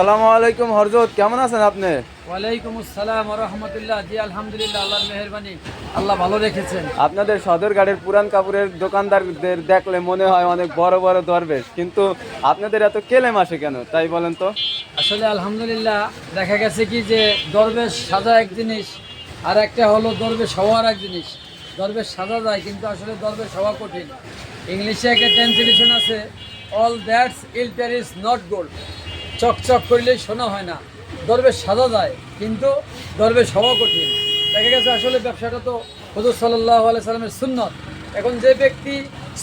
সালামু আলাইকুম হরজত কেমন আছেন আপনি? ওয়ালাইকুম আসসালাম রহমতুল্লাহ। জি আলহামদুলিল্লাহ আল্লাহর মেহরবানি। আল্লাহ ভালো রেখেছেন। আপনাদের সদরঘাটের পুরান কাপড়ের দোকানদারদের দেখলে মনে হয় অনেক বড় বড় দরবেশ কিন্তু আপনাদের এত কেলেম আসে কেন? তাই বলেন তো। আসলে আলহামদুলিল্লাহ দেখা গেছে কি যে দরবেশ সাজা এক জিনিস আর একটা হলো দরবেশ হওয়ার এক জিনিস। দরবেশ সাজা যায় কিন্তু আসলে দরবেশ হওয়া কঠিন। ইংলিশে একটা ট্রান্সলেশন আছে all that's glitters is not gold চকচক করলেই শোনা হয় না। দরবেশ সাজা যায়, কিন্তু দরবেশ হওয়া কঠিন। দেখা গেছে আসলে ব্যবসাটা তো হজুর সাল্লাহ সাল্লামের সুন্নত। এখন যে ব্যক্তি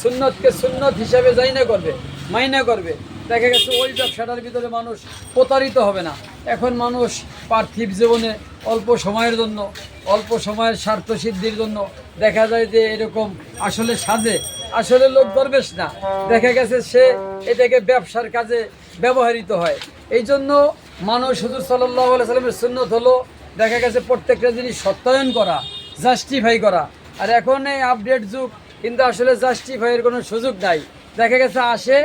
সুন্নতকে সুন্নত হিসাবে যাই না করবে, মাইনা করবে, দেখা গেছে ওই ব্যবসাটার ভিতরে মানুষ প্রতারিত হবে না। এখন মানুষ পার্থিব জীবনে অল্প সময়ের জন্য, অল্প সময়ের স্বার্থ সিদ্ধির জন্য দেখা যায় যে এরকম আসলে সাজে। আসলে লোক দরবেশ না। দেখা গেছে সে এটাকে ব্যবসার কাজে ব্যবহৃত হয়। এই জন্য মানুষ হুজুর সাল্লাহ সাল্লামের সুন্নত হলো, দেখা গেছে প্রত্যেকটা জিনিস সত্যায়ন করা জাস্টিফাই করা। আর এখন এই আপডেট যুগ, কিন্তু আসলে জাস্টিফাইয়ের কোনো সুযোগ নাই। দেখা গেছে আসে,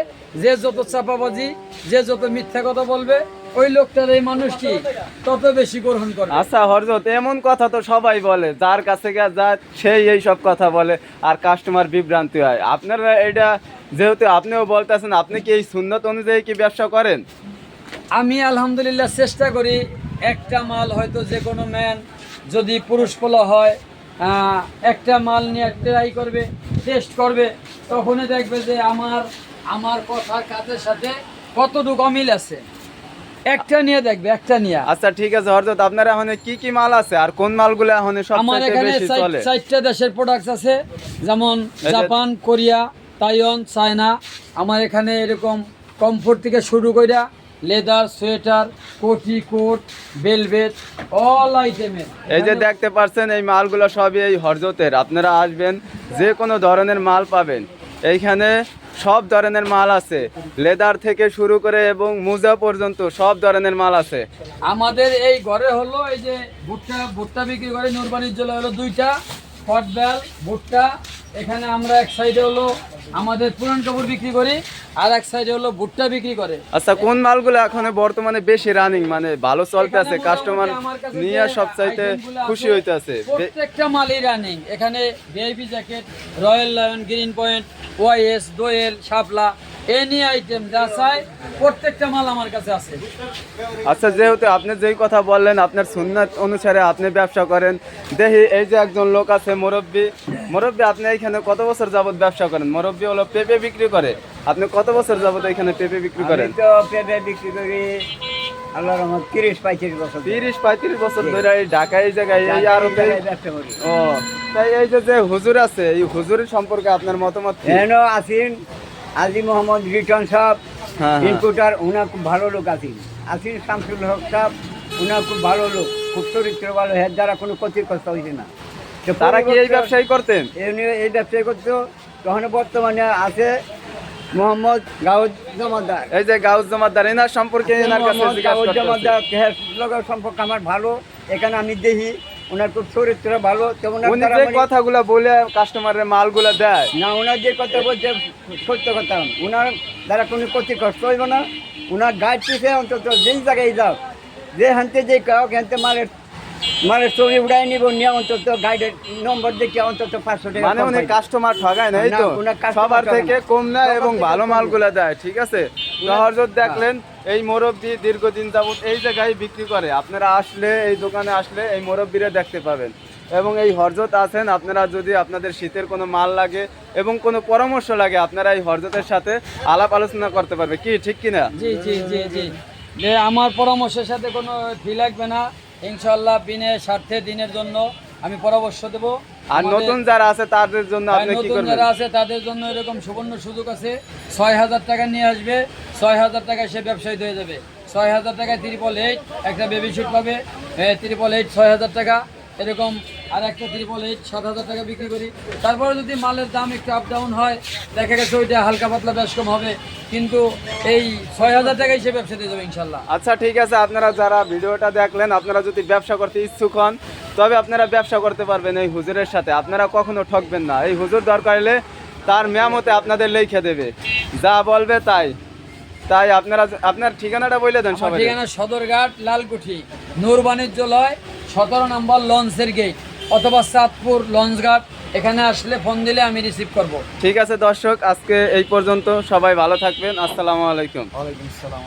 যে যত চাপাবাজি, যে যত মিথ্যা কথা বলবে, ওই লোকটার এই মানুষটি তত বেশি গ্রহণ করবে। আচ্ছা হরজত, এমন কথা তো সবাই বলে, যার কাছে গিয়ে যা সেই এই সব কথা বলে, আর কাস্টমার বিভ্রান্তি হয়। আপনারা এটা যেহেতু আপনিও বলতেছেন আপনি কি এই সুন্নত অনুযায়ী কি ব্যবসা করেন? আমি আলহামদুলিল্লাহ চেষ্টা করি একটা মাল হয়তো যে কোনো ম্যান যদি পুরুষ পোলা হয় একটা মাল নিয়ে ট্রাই করবে টেস্ট করবে তখনই দেখবে যে আমার আমার কথার কাজের সাথে কতটুকু অমিল আছে। একটা নিয়ে দেখবে একটা নিয়ে। আচ্ছা ঠিক আছে হরজত আপনার এখন কি কি মাল আছে? আর কোন মালগুলো এখন আমার সবচেয়ে এখানে বেশি চলে? চারটা দেশের প্রোডাক্ট আছে যেমন জাপান কোরিয়া তাইওয়ান চায়না আমার এখানে এরকম কমফোর্ট থেকে শুরু কইরা লেদার সোয়েটার কোটি কোট বেলভেট অল আইটেমের এই যে দেখতে পাচ্ছেন এই মালগুলো সবই এই হরজতের। আপনারা আসবেন যে কোনো ধরনের মাল পাবেন। এইখানে সব ধরনের মাল আছে। লেদার থেকে শুরু করে এবং মোজা পর্যন্ত সব ধরনের মাল আছে। আমাদের এই ঘরে হলো এই যে ভুট্টা ভুট্টা বিক্রি করে নুরবাণিজ্য হলো দুইটা ফটবেল ভুট্টা। এখানে আমরা এক সাইডে হলো আমাদের পুরান কাপড় বিক্রি করি আর এক সাইডে হলো ভুট্টা বিক্রি করে। আচ্ছা কোন মালগুলো এখন বর্তমানে বেশি রানিং মানে ভালো চলতে আছে কাস্টমার নিয়ে সব চাইতে খুশি হইতে আছে প্রত্যেকটা মালই রানিং এখানে VIP jacket royal lion green point YS Doyel Shapla any item যা চাই প্রত্যেকটা মাল আমার কাছে আছে। আচ্ছা যেহেতু আপনি যেই কথা বললেন আপনার সুন্নাত অনুসারে আপনি ব্যবসা করেন দেখি এই যে একজন লোক আছে মুরব্বী। মুরব্বী আপনি এইখানে কত বছর যাবত ব্যবসা করেন? মুরব্বী হলো পেঁপে বিক্রি করে। আপনি কত বছর যাবত এখানে পেঁপে বিক্রি করেন? তো পেঁপে বিক্রি করি আল্লাহ রহমত তিরিশ পঁয়ত্রিশ বছর। তিরিশ পঁয়ত্রিশ বছর ধরে এই ঢাকা এই জায়গায় এই ঢাকায় ও তাই এই যে যে হুজুর আছে এই হুজুরের সম্পর্কে আপনার মতামত কি? এন আসিন আজি মোহাম্মদ রিটন সাহেব হ্যাঁ, হ্যাঁ। ইনপুটার উনার খুব ভালো লোক আসিন আসিন শামসুল হক সাহেব উনার খুব ভালো লোক। খুব চরিত্র ভালো এর দ্বারা কোনো ক্ষতির কষ্ট হয়েছে না তারা কি এই ব্যবসায়ী করতেন? এমনি এই ব্যবসায় করতো। তখন বর্তমানে আছে মোহাম্মদ গাউদ জমাদার। এই যে গাউস জমাদার এনার সম্পর্কে এনার কাছে জিজ্ঞাসা জমাদার সম্পর্ক আমার ভালো। এখানে আমি দেখি ওনার খুব চরিত্র ভালো তেমন যে কথাগুলো বলে কাস্টমারের মালগুলা দেয়। না ওনার যে কথা বলছে সত্য কথা। ওনার দ্বারা কোনো ক্ষতি কষ্ট হইব না। ওনার গাইড পিছিয়ে অন্তত যেই জায়গায় যাও যে হানতে যে কাউকে হানতে মালের উড়াই নিব নিয়ে অন্তত গাইডের নম্বর দেখে অন্তত পাঁচশো টাকা মানে উনি কাস্টমার ঠগায় না এই তো? সবার থেকে কম সবার এবং ভালো মালগুলা দেয় ঠিক আছে? হরজত দেখলেন এই মোরব্বি দীর্ঘদিন যাবত এই জায়গায় বিক্রি করে। আপনারা আসলে এই দোকানে আসলে এই মোরব্বিরা দেখতে পাবেন। এবং এই হরজত আছেন আপনারা যদি আপনাদের শীতের কোনো মাল লাগে এবং কোনো পরামর্শ লাগে আপনারা এই হরজতের সাথে আলাপ আলোচনা করতে পারবে। কি ঠিক কিনা? জি জি জি জি। যে আমার পরামর্শের সাথে কোনো ফি লাগবে না ইনশাল্লাহ বিনের স্বার্থে দিনের জন্য আমি পরামর্শ দেব। আর নতুন যারা আছে তাদের জন্য আপনি কি নতুন করবেন? যারা আছে তাদের জন্য এরকম সুবর্ণ সুযোগ আছে। ছয় হাজার টাকা নিয়ে আসবে ছয় হাজার টাকায় সে ব্যবসায়ী হয়ে যাবে। ছয় হাজার টাকায় ত্রিপল এইট একটা বেবি শুট পাবে। ত্রিপল এইট ছয় হাজার টাকা। এরকম আর একটা ত্রিপল এইট সাত হাজার টাকা বিক্রি করি। তারপরে যদি মালের দাম একটু আপ ডাউন হয় দেখা গেছে ওইটা হালকা পাতলা বেশ কম হবে কিন্তু এই ছয় হাজার টাকাই সে ব্যবসা দিয়ে যাবে ইনশাল্লাহ। আচ্ছা ঠিক আছে আপনারা যারা ভিডিওটা দেখলেন আপনারা যদি ব্যবসা করতে ইচ্ছুক হন তবে আপনারা ব্যবসা করতে পারবেন এই হুজুরের সাথে। আপনারা কখনো ঠকবেন না। এই হুজুর দরকার হলে তার মেয়ামতে আপনাদের লেখে দেবে। যা বলবে তাই। তাই আপনারা আপনার ঠিকানাটা বলে দেন সবাই ঠিকানা সদরঘাট লালকুঠি নূর বাণিজ্যলয় সতেরো নম্বর লঞ্চের গেট অথবা চাঁদপুর লঞ্চঘাট এখানে আসলে ফোন দিলে আমি রিসিভ করব। ঠিক আছে দর্শক আজকে এই পর্যন্ত সবাই ভালো থাকবেন। আসসালামু আলাইকুম। ওয়ালাইকুম আসসালাম।